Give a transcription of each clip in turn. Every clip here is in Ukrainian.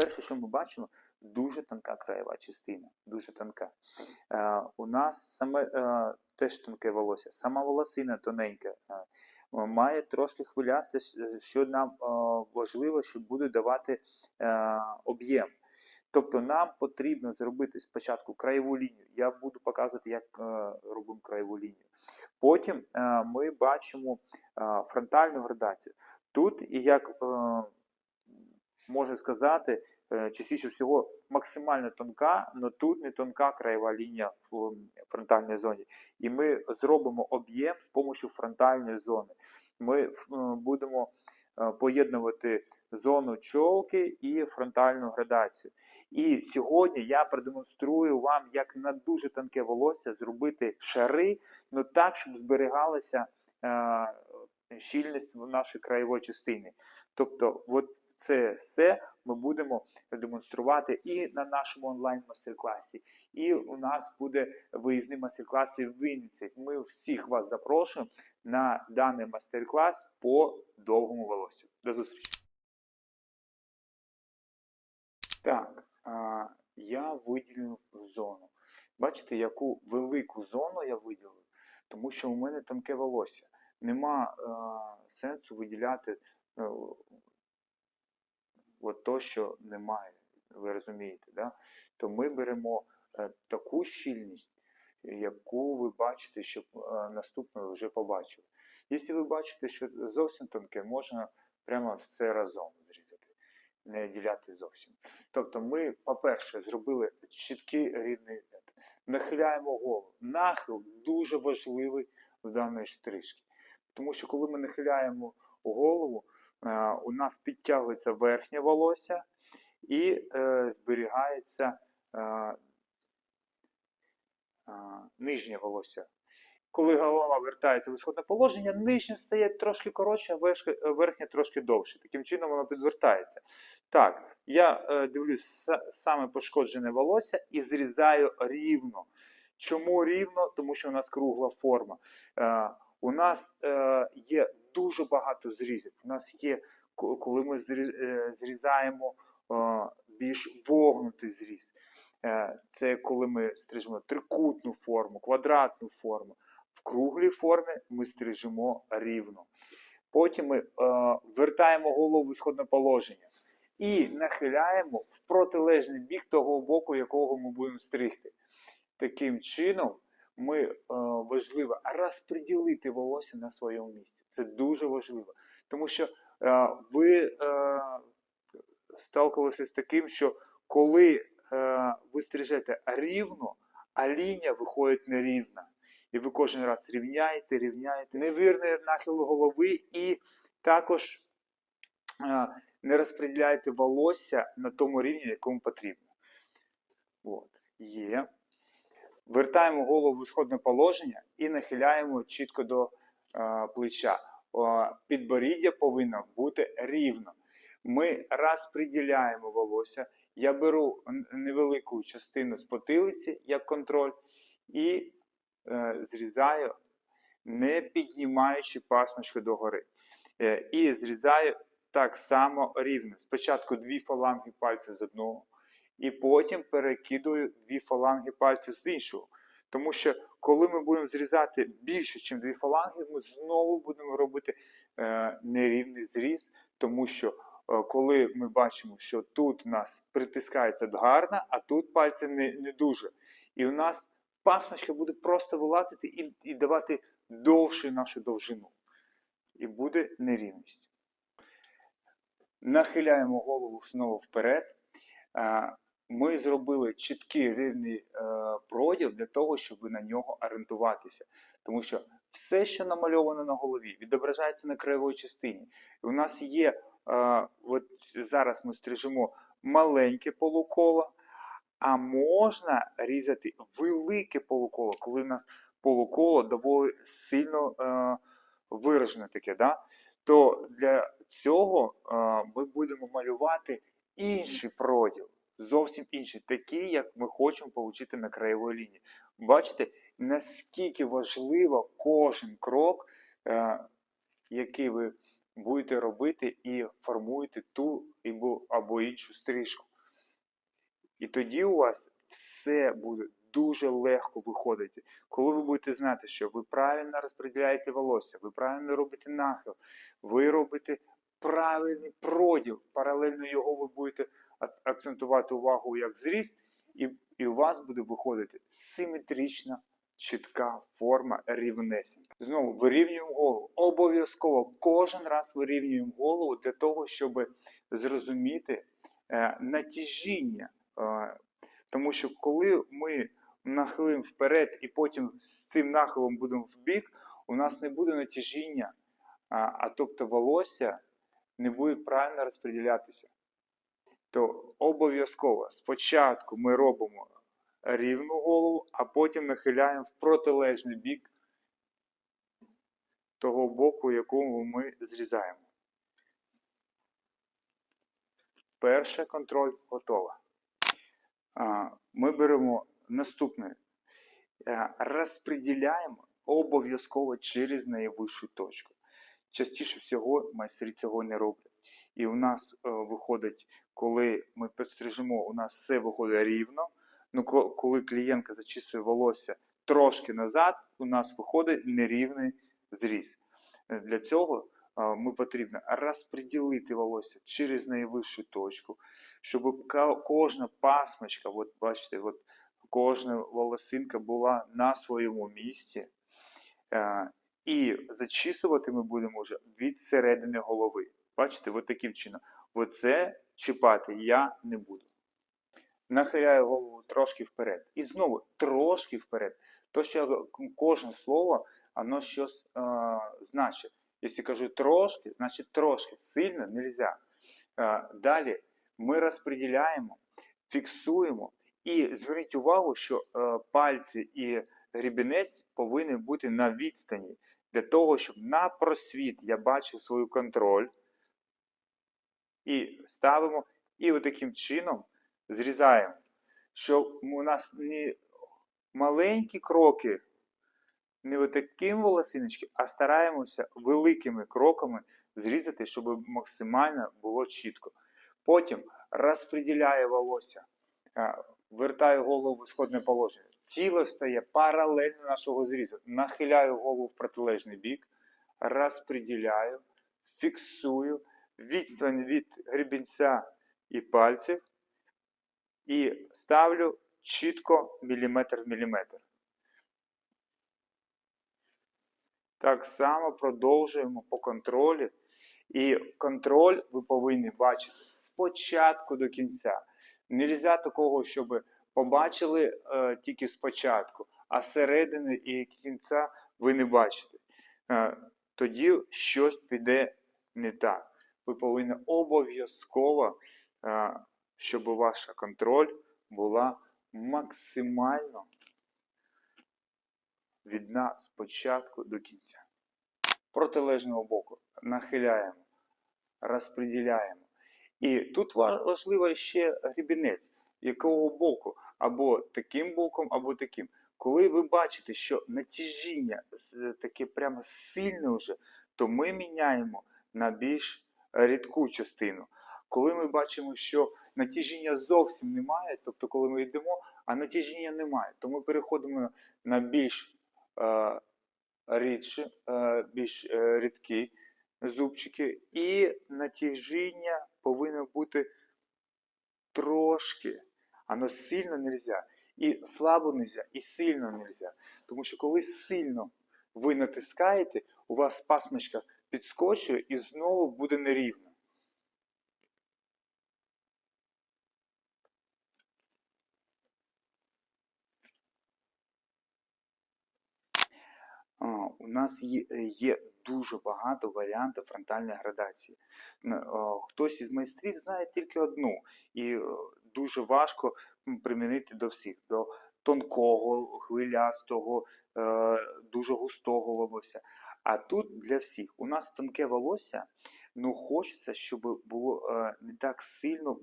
Перше, що ми бачимо, дуже тонка краєва частина. Дуже тонка. Е, у нас саме е, теж тонке волосся, сама волосина тоненька. Е, має трошки хвилясте, що нам е, важливо, що буде давати е, об'єм. Тобто нам потрібно зробити спочатку краєву лінію. Я буду показувати, як е, робимо краєву лінію. Потім е, ми бачимо е, фронтальну градацію. Тут, як е, можна сказати, е, частіше всього максимально тонка, але тут не тонка краєва лінія в фронтальній зоні. І ми зробимо об'єм з допомогою фронтальної зони. Ми е, будемо е, поєднувати зону чолки і фронтальну градацію. І сьогодні я продемонструю вам, як на дуже тонке волосся зробити шари, але так, щоб зберігалася щільність в нашій краєвої частині. Тобто, от це все ми будемо демонструвати і на нашому онлайн-мастер-класі, і у нас буде виїзний мастер-клас в Вінниці. Ми всіх вас запрошуємо на даний мастер-клас по довгому волосю. До зустрічі! Так, а, я виділив зону. Бачите, яку велику зону я виділив, тому що у мене тонке волосся. Нема а, сенсу виділяти от то, що немає. Ви розумієте, да? то ми беремо е, таку щільність, яку ви бачите, щоб е, наступно ви вже побачили. Якщо ви бачите, що зовсім тонке, можна прямо все разом зрізати, не діляти зовсім. Тобто ми, по-перше, зробили чіткий рідний нахиляємо голову. Нахил дуже важливий в даної стрижки. Тому що коли ми нахиляємо голову, е, у нас підтягується верхнє волосся і е, зберігається е, е, нижнє волосся. Коли голова вертається в ісходне положення, нижнє стає трошки коротше, а верхнє, трошки довше. Таким чином воно підвертається. Так, я е, дивлюсь саме пошкоджене волосся і зрізаю рівно. Чому рівно? Тому що у нас кругла форма. Е, у нас е, є дуже багато зрізів. У нас є, коли ми е, зрізаємо е, більш вогнутий зріз. Е, Це коли ми стрижемо трикутну форму, квадратну форму. В круглій формі ми стрижемо рівно. Потім ми вертаємо голову в ісходне положення і нахиляємо в протилежний бік того боку, якого ми будемо стригти. Таким чином, ми е, важливо розподілити волосся на своєму місці. Це дуже важливо. Тому що е, ви е, сталкувалися з таким, що коли е, ви стрижете рівно, а лінія виходить нерівна. І ви кожен раз рівняєте, рівняєте, невірний нахил голови, і також е, не розподіляєте волосся на тому рівні, якому потрібно. От. Є. Вертаємо голову в ісходне положення і нахиляємо чітко до е, плеча. О, підборіддя повинно бути рівно. Ми розподіляємо волосся. Я беру невелику частину з потилиці як контроль і е, зрізаю, не піднімаючи пасмочку догори. Е, і зрізаю так само рівно. Спочатку дві фаланги пальців з одного, і потім перекидую дві фаланги пальців з іншого. Тому що коли ми будемо зрізати більше, ніж дві фаланги, ми знову будемо робити е, нерівний зріз, тому що е, коли ми бачимо, що тут у нас притискається гарно, а тут пальці не, не дуже. І у нас пасмочка буде просто вилазити і, і давати довшу нашу довжину. І буде нерівність. Нахиляємо голову знову вперед. Е, Ми зробили чіткий рівний е, проділ для того, щоб на нього орієнтуватися. Тому що все, що намальовано на голові, відображається на краєвій частині. І у нас є, е, от зараз ми стрижемо маленьке полуколо, а можна різати велике полуколо, коли у нас полуколо доволі сильно е, виражене таке. Да? То для цього ми будемо малювати інший проділ, зовсім інший, такий, як ми хочемо отримати на краєвій лінії. Бачите, наскільки важливо кожен крок, е, який ви будете робити і формуєте ту або, іншу стрижку. І тоді у вас все буде дуже легко виходити. Коли ви будете знати, що ви правильно розподіляєте волосся, ви правильно робите нахил, ви робите правильний проділ, паралельно його ви будете акцентувати увагу як зріст, і, і у вас буде виходити симетрична, чітка форма рівнесенька. Знову вирівнюємо голову. Обов'язково кожен раз вирівнюємо голову для того, щоб зрозуміти е, натяжіння. Е, тому що коли ми нахилимо вперед і потім з цим нахилом будемо в бік, у нас не буде натяжіння, а, а тобто волосся не буде правильно розподілятися. То обов'язково спочатку ми робимо рівну голову, а потім нахиляємо в протилежний бік того боку, якому ми зрізаємо. Перший контроль готово. А, Ми беремо наступне. Розподіляємо обов'язково через найвищу точку. Частіше всього майстри цього не роблять. І у нас е, виходить, коли ми підстрижемо, у нас все виходить рівно. Ну, коли клієнтка зачісує волосся трошки назад, у нас виходить нерівний зріз. Е, Для цього е, ми потрібно розподілити волосся через найвищу точку, щоб кожна пасмочка, от бачите, от кожна волосинка була на своєму місці. Е, І зачісувати ми будемо вже від середини голови. Бачите, от таким чином. Оце чіпати я не буду. Нахиляю голову трошки вперед. І знову трошки вперед. То, що кожне слово, воно щось е, значить. Якщо кажу трошки, значить трошки. Сильно не можна. Е, далі ми розподіляємо, фіксуємо. І зверніть увагу, що е, пальці і грібінець повинні бути на відстані для того, щоб на просвіт я бачив свою контроль. І ставимо, і таким чином зрізаємо, щоб у нас не маленькі кроки, не отаким волосиночки, а стараємося великими кроками зрізати, щоб максимально було чітко. Потім розподіляю волосся, е, вертаю голову в сходне положення. Тіло стає паралельно нашого зрізу. Нахиляю голову в протилежний бік, розподіляю, фіксую відстань від гребінця і пальців і ставлю чітко міліметр в міліметр. Так само продовжуємо по контролі. І контроль ви повинні бачити спочатку до кінця. Нельзя такого, щоб побачили е, тільки спочатку, а середини і кінця ви не бачите. Е, тоді щось піде не так. Ви повинні обов'язково, е, щоб ваша контроль була максимально видна спочатку до кінця. Протилежного боку нахиляємо, розподіляємо. І тут важливо ще грібінець, якого боку, або таким боком, або таким. Коли ви бачите, що натяжіння таке прямо сильне вже, то ми міняємо на більш рідку частину. Коли ми бачимо, що натяжіння зовсім немає, тобто коли ми йдемо, а натяжіння немає, то ми переходимо на- більш е, рідше, е, більш е, рідкі зубчики, і натяжіння повинно бути трошки, воно сильно нельзя. І слабо нельзя, і сильно нельзя. Тому що коли сильно ви натискаєте, у вас пасмочка підскочує і знову буде нерівно. У нас є, е, є дуже багато варіантів фронтальної градації. Хтось із майстрів знає тільки одну, і е, дуже важко примінити до всіх: до тонкого, хвилястого, е, дуже густого волосся. А тут для всіх. У нас тонке волосся, ну хочеться, щоб було е, не так сильно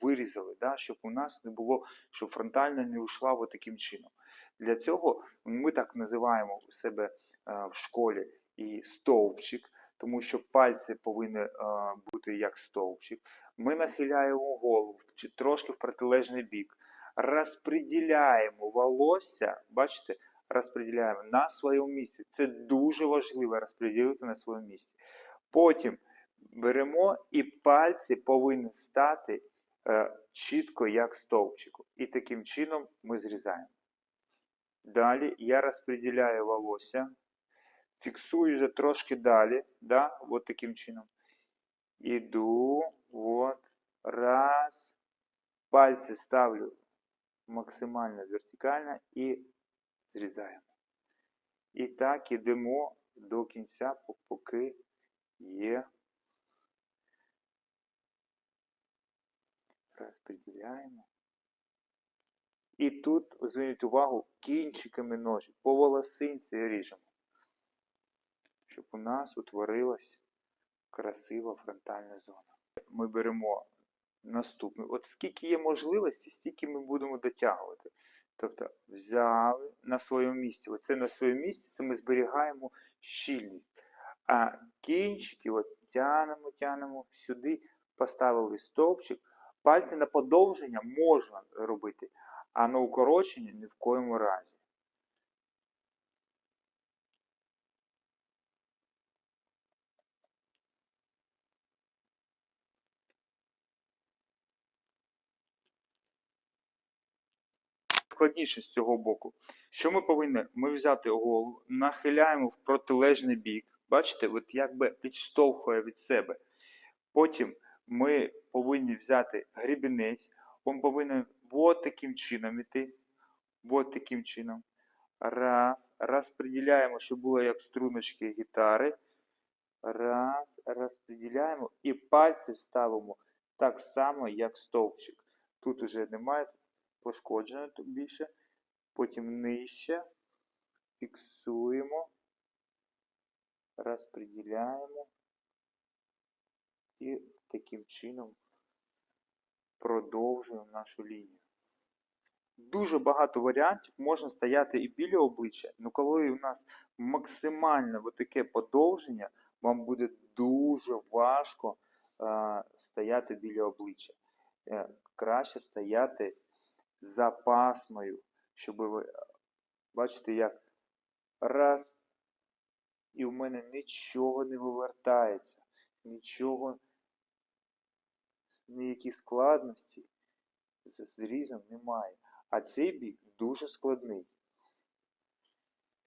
вирізали, да? щоб у нас не було, щоб фронтальна не йшла от таким чином. Для цього ми так називаємо себе е, в школі і стовпчик, тому що пальці повинні е, бути як стовпчик. Ми нахиляємо голову трошки в протилежний бік. Розподіляємо волосся, бачите, розподіляємо на своєму місці. Це дуже важливо розподілити на своєму місці. Потім беремо і пальці повинні стати е, чітко як стовпчику. І таким чином ми зрізаємо. Далі я розподіляю волосся, фіксую вже трошки далі, да, от таким чином. Іду, от, раз, пальці ставлю максимально вертикально і зрізаємо. І так ідемо до кінця, поки є. Розподіляємо. І тут, зверніть увагу, кінчиками ножі по волосинці ріжемо, щоб у нас утворилась красива фронтальна зона. Ми беремо наступну. От скільки є можливості, стільки ми будемо дотягувати. Тобто взяли на своєму місці. Оце на своєму місці це ми зберігаємо щільність. А кінчики от тянемо, тянемо сюди, поставили стовпчик. Пальці на подовження можна робити, а на укорочення ні в коєму разі. Складніше з цього боку. Що ми повинні? Ми взяти голову, нахиляємо в протилежний бік. Бачите, от якби підштовхує від себе. Потім ми повинні взяти грібінець, він повинен от таким чином іти. От таким чином. Раз. Розподіляємо, щоб було як струночки гітари. Раз. Розподіляємо і пальці ставимо так само, як стовпчик. Тут уже немає пошкоджено тут більше. Потім нижче. Фіксуємо. Розподіляємо. І таким чином продовжуємо нашу лінію. Дуже багато варіантів можна стояти і біля обличчя, але коли у нас максимально таке подовження, вам буде дуже важко е, стояти біля обличчя. Е, краще стояти за пасмою, щоб ви бачите, як раз, і в мене нічого не вивертається, нічого ніяких складностей з зрізом немає. А цей бік дуже складний.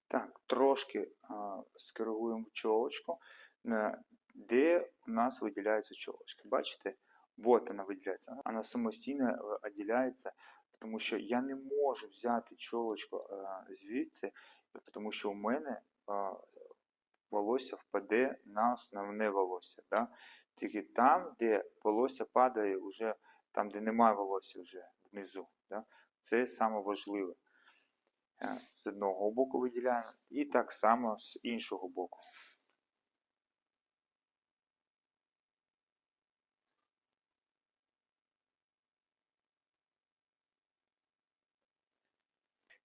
Так, трошки а, скоригуємо чолочку, де у нас виділяється чолочка. Бачите? Вот вона виділяється. Вона самостійно виділяється, тому що я не можу взяти чолочку а, звідси, тому що у мене а, волосся впаде на основне волосся. Да? Тільки там, де волосся падає, вже, там, де немає волосся вже внизу. Да? Це саме важливе. З одного боку виділяємо, і так само з іншого боку.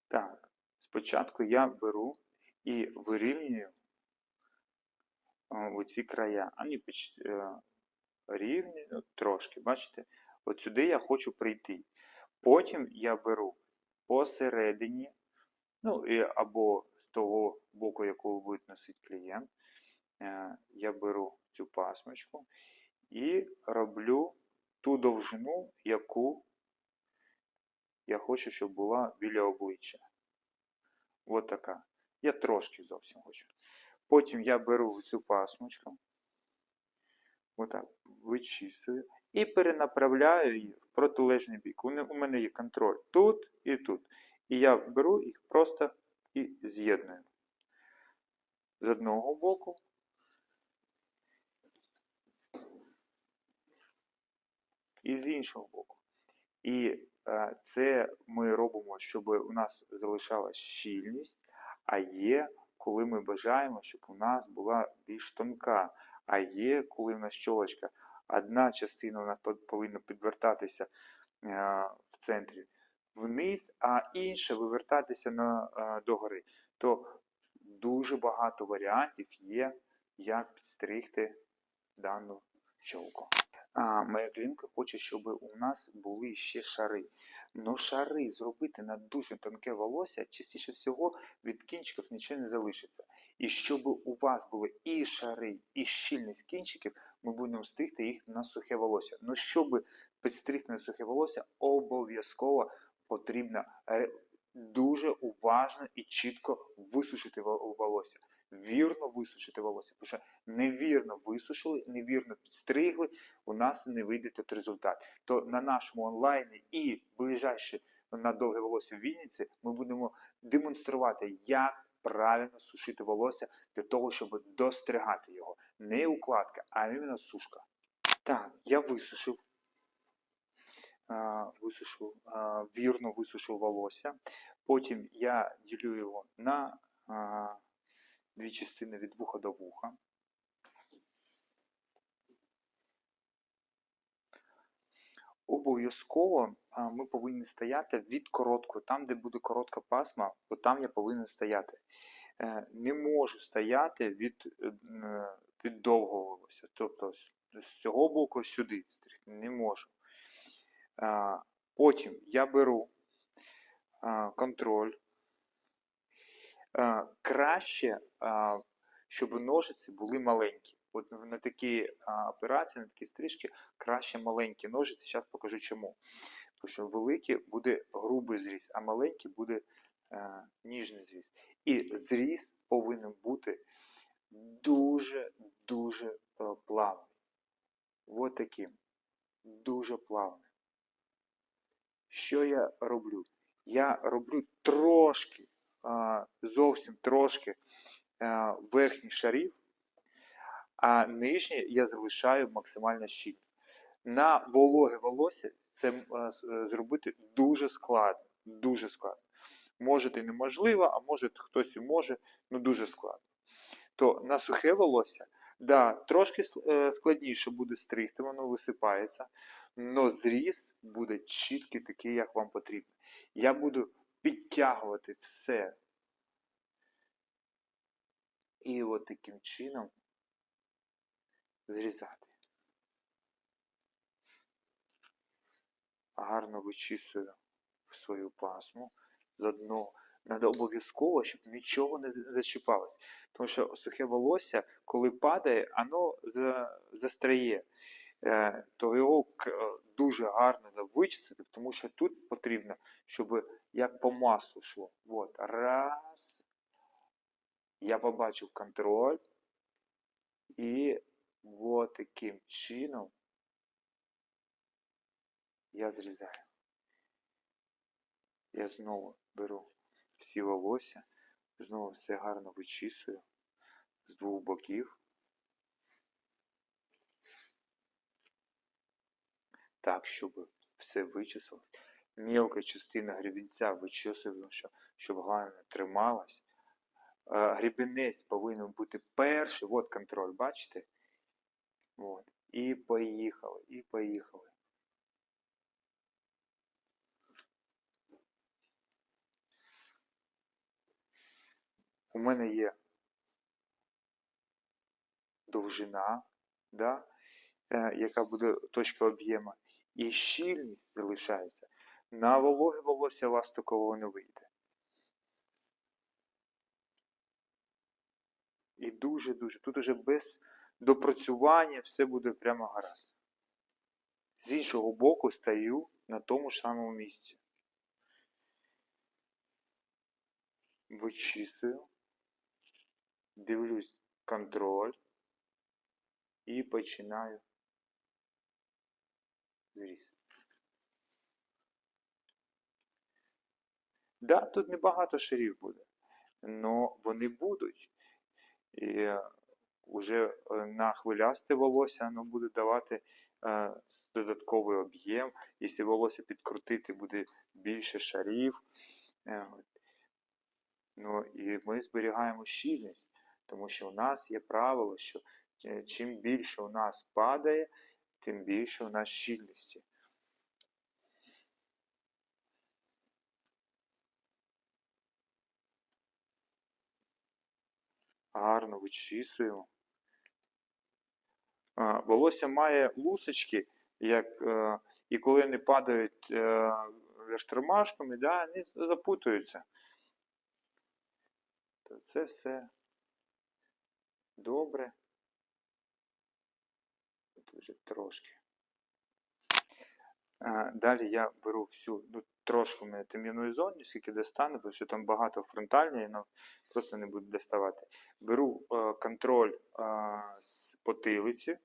Так, спочатку я беру і вирівнюю оці края. Вони рівні, ну, трошки, бачите? От сюди я хочу прийти. Потім я беру посередині, ну, або з того боку, якого буде носити клієнт, е, я беру цю пасмочку і роблю ту довжину, яку я хочу, щоб була біля обличчя. От така. Я трошки зовсім хочу. Потім я беру цю пасмочку, отак, вичісую і перенаправляю її в протилежний бік. У мене є контроль тут і тут. І я беру їх просто і з'єдную. З одного боку. І з іншого боку. І це ми робимо, щоб у нас залишалась щільність, а є, коли ми бажаємо, щоб у нас була більш тонка, а є, коли в нас щолочка одна частина вона повинна підвертатися е, в центрі вниз, а інша вивертатися на, е, догори. То дуже багато варіантів є, як підстригти дану чолку. А моя клінка хоче, щоб у нас були ще шари. Но шари зробити на дуже тонке волосся, частіше всього від кінчиків нічого не залишиться. І щоб у вас були і шари, і щільність кінчиків, ми будемо стригти їх на сухе волосся. Ну, щоб підстригти на сухе волосся, обов'язково потрібно дуже уважно і чітко висушити волосся. Вірно висушити волосся. Тому що невірно висушили, невірно підстригли, у нас не вийде тут результат. То на нашому онлайні і ближайші на довге волосся в Вінниці ми будемо демонструвати, як правильно сушити волосся для того, щоб достригати його. Не укладка, а іменно сушка. Так, я висушив. Висушив, вірно висушив волосся. Потім я ділю його на дві частини від вуха до вуха. Обов'язково ми повинні стояти від короткого, там, де буде коротка пасма, от там я повинен стояти. Е, Не можу стояти від, е, від довгого волосся. Тобто з- цього боку сюди стригти не можу. Потім я беру контроль. А, Краще, щоб ножиці були маленькі. От на такі операції, на такі стрижки, краще маленькі ножиці. Зараз покажу чому. Тому що великі буде грубий зріз, а маленький буде е, ніжний зріз. І зріз повинен бути дуже-дуже е, плавний. Ось таким. Дуже плавним. Що я роблю? Я роблю трошки, зовсім трошки а, верхніх шарів, а нижні я залишаю максимально щільно. На вологе волосся це с- е, зробити дуже складно. Дуже складно. Може і неможливо, а може хтось і може, ну дуже складно. То на сухе волосся, да, трошки е, складніше буде стригти, воно висипається, але зріз буде чіткий такий, як вам потрібно. Я буду підтягувати все. І от таким чином зрізати. Гарно вичісую свою пасму з одного. Надо обов'язково, щоб нічого не зачіпалось. Тому що сухе волосся, коли падає, воно за- застряє. Е, То його е, дуже гарно вичистити, тому що тут потрібно, щоб як по маслу йшло. От, раз. Я побачив контроль. І от таким чином я зрізаю. Я знову беру всі волосся, знову все гарно вичісую з двох боків. Так, щоб все вичесалось. Мілка частина гребінця вичісую, щоб, щоб трималась. Е, Гребінець повинен бути перший. От контроль, бачите? От. І поїхали, і поїхали. У мене є довжина, да, е, яка буде точка об'єму, і щільність залишається. На вологе волосся вас такого не вийде. І дуже-дуже. Тут уже без допрацювання все буде прямо гаразд. З іншого боку стою на тому ж самому місці. Вичісую. Дивлюсь контроль. І починаю зріз. Да, тут небагато шарів буде, але вони будуть. І вже на хвилясте волосся воно буде давати е, додатковий об'єм. Якщо волосся підкрутити, буде більше шарів. Е. Ну і ми зберігаємо щільність, тому що у нас є правило, що е, чим більше у нас падає, тим більше у нас щільності. Гарно вичісуємо. Волосся має лусочки, як, е, і коли вони падають е, вештормашками, да, вони запутуються. То це все добре. Тут вже трошки. Далі я беру всю, ну, трошки в мене тем'яної зони, скільки достану, бо що там багато фронтальної, я нам просто не буду доставати. Беру е, контроль е, з потилиці, е,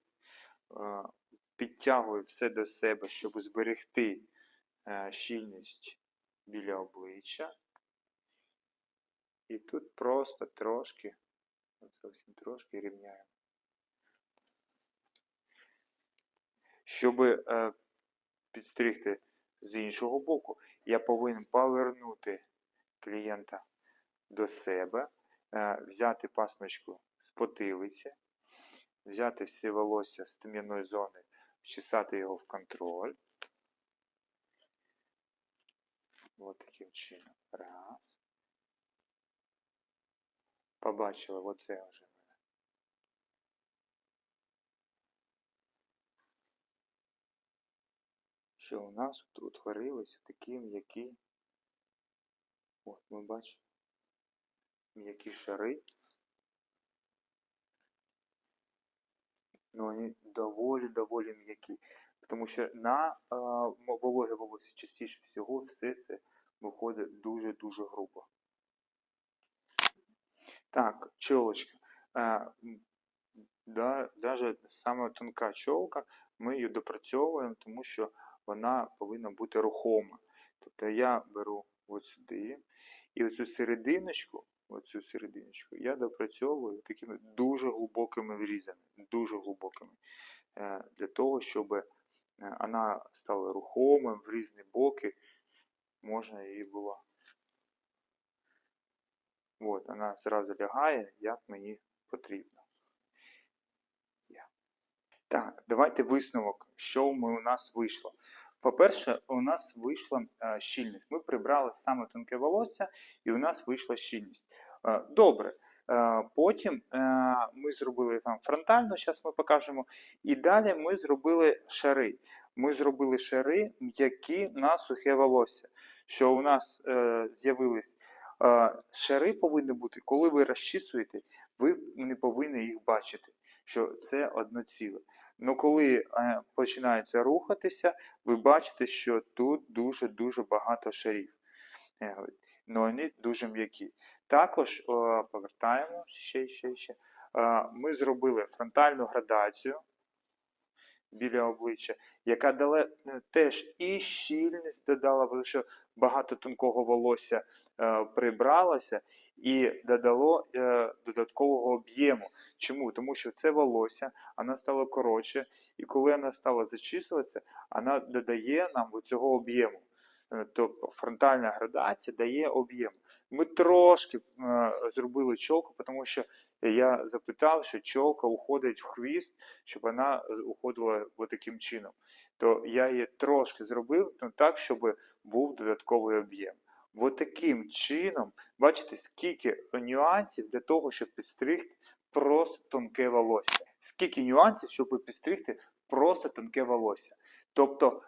підтягую все до себе, щоб зберегти е, щільність біля обличчя. І тут просто трошки, зовсім трошки рівняємо. Щоб е, підстригти з іншого боку, я повинен повернути клієнта до себе, е, взяти пасмочку з потилиці, взяти всі волосся з тем'яної зони, вчесати його в контроль. Ось таким чином. Раз. Побачили, оце вже. в мене. Що у нас тут утворилися такі м'які. От ми бачимо м'які шари. Ну, вони доволі-доволі м'які. Тому що на е, вологе волосся частіше всього все це виходить дуже-дуже грубо. Так, чолочка. Е, да, даже саме тонка чолка, ми її допрацьовуємо, тому що вона повинна бути рухома. Тобто я беру от сюди, і оцю серединочку, оцю серединочку я допрацьовую такими дуже глибокими врізами, дуже глибокими, е, для того, щоб е, вона стала рухомим в різні боки, можна її було. От, вона зразу лягає, як мені потрібно. Так, давайте висновок, що ми, у нас вийшло. По-перше, у нас вийшла е, щільність. Ми прибрали саме тонке волосся, і у нас вийшла щільність. Е, добре. Е, потім ми зробили там фронтально, зараз ми покажемо. І далі ми зробили шари. Ми зробили шари, м'які на сухе волосся. Що у нас з'явились шари повинні бути, коли ви розчісуєте, ви не повинні їх бачити, що це одно ціле. Ну коли е, починається рухатися, ви бачите, що тут дуже-дуже багато шарів. Е. Ну вони дуже м'які. Також повертаємо ще, ще, ще. Е, Ми зробили фронтальну градацію біля обличчя, яка дала е, теж і щільність додала, тому що багато тонкого волосся е, прибралося і додало е, додаткового об'єму. Чому? Тому що це волосся, вона стала коротше, і коли вона стала зачісуватися, вона додає нам цього об'єму. Е, Тобто фронтальна градація дає об'єм. Ми трошки е, зробили чолку, тому що я запитав, що чолка уходить в хвіст, щоб вона уходила таким чином. То я її трошки зробив ну, так, щоб був додатковий об'єм. От таким чином, бачите, скільки нюансів для того, щоб підстригти просто тонке волосся. Скільки нюансів, щоб підстригти просто тонке волосся. Тобто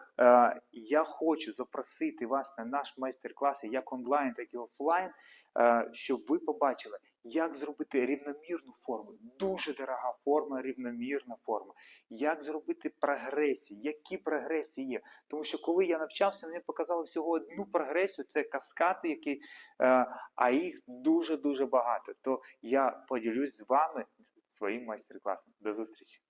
я хочу запросити вас на наш майстер-клас як онлайн, так і офлайн, е, щоб ви побачили, як зробити рівномірну форму. Дуже дорога форма, рівномірна форма. Як зробити прогресії, які прогресії є. Тому що коли я навчався, мені показали всього одну прогресію, це каскати, які, е, а їх дуже-дуже багато. То я поділюсь з вами своїм майстер-класом. До зустрічі!